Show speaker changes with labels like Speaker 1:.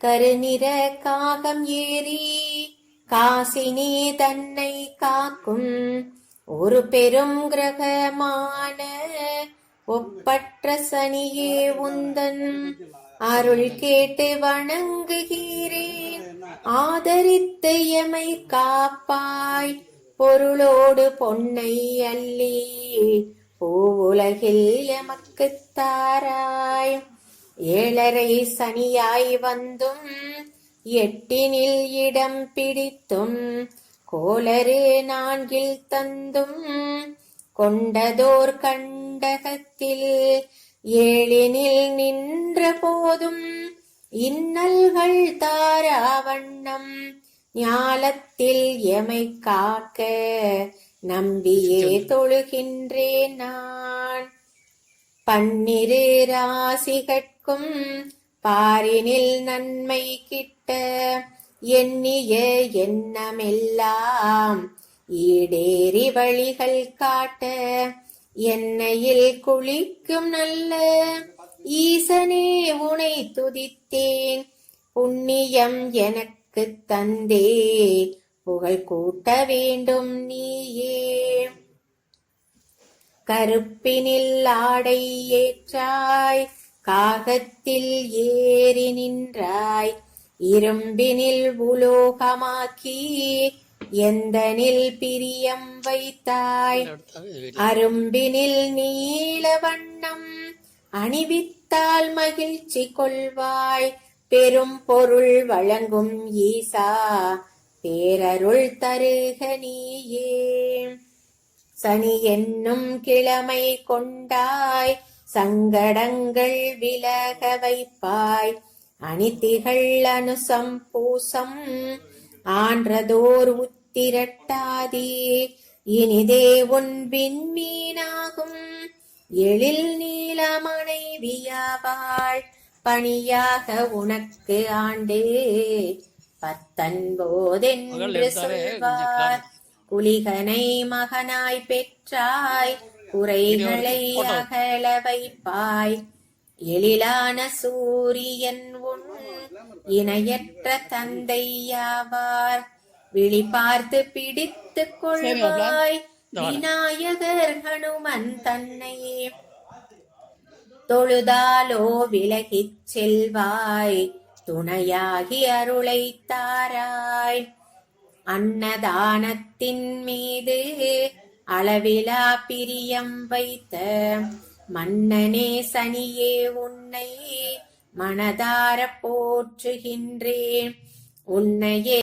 Speaker 1: கருநிற காகம் ஏறி காசினே தன்னை காக்கும் ஒரு பெரும் கிரகமான ஒப்பற்ற சனியே உந்தன். அருள் கேட்டு வணங்குகிறேன். ஆதரித்து எமை காப்பாய். பொருளோடு பொன்னை அள்ளி பூவுலகில் எமக்கு தாராய். ஏழரை சனியாய் வந்தும் எட்டினில் இடம் பிடித்தும் கோளறு நான்கில் தந்தும் கொண்டதோர் கண்டகத்தில் ஏழினில் நின்ற போதும் இன்னல்கள் தாராவண்ணம் ஞாலத்தில் எமை காக்க நம்பியே தொழுகின்றேன் நான். பன்னிரு ராசிகட்கும் பாரினில் நன்மை கிட்ட எண்ணிய எண்ணமெல்லாம் ஈடேறி வழிகள் காட்ட எண்ணெயில் குளிக்கும் நல்ல ஈசனே உனை துதித்தேன். புண்ணியம் எனக்கு தந்தே. புகழ் கூட்ட வேண்டும் நீயே. கருப்பினில் ஆடை ஏற்றாய் காகத்தில் ஏறி நின்றாய். இரும்பினில் உலோகமாக்கி எந்தனில் பிரியம் வைத்தாய். அரும்பினில் நீல வண்ணம் அணிவித்தால் மகிழ்ச்சி கொள்வாய். பெரும் பொருள் வழங்கும் ஈசா பேரருள் தருக நீயே. சனி என்னும் கிழமை கொண்டாய் சங்கடங்கள் விலக வைப்பாய். அனிதிகள் அனுசம் பூசம் ஆன்றதோர் உத்திரட்டாதி. இனிதே உன் விண்மீனாகும் எழில் நீல மனைவியாவாள் பணியாக உனக்கு ஆண்டு பத்தன்போதென்று சொல்வார். குலிகனை மகனாய் பெற்றாய் குறைகளை அகல வைப்பாய். எழிலான சூரியன் உன் இணையற்ற தந்தையாவார் விழி பார்த்து பிடித்துக் கொள்வாய். விநாயகர் ஹனுமன் தன்னையே தொழுதாலோ விலகிச் செல்வாய். துணையாகி அருளை தாராய். அன்னதானத்தின் மீது அளவிலா பிரியம் வைத்த மன்னனே சனியே உன்னை மனதார போற்றுகின்றேன். உன்னையே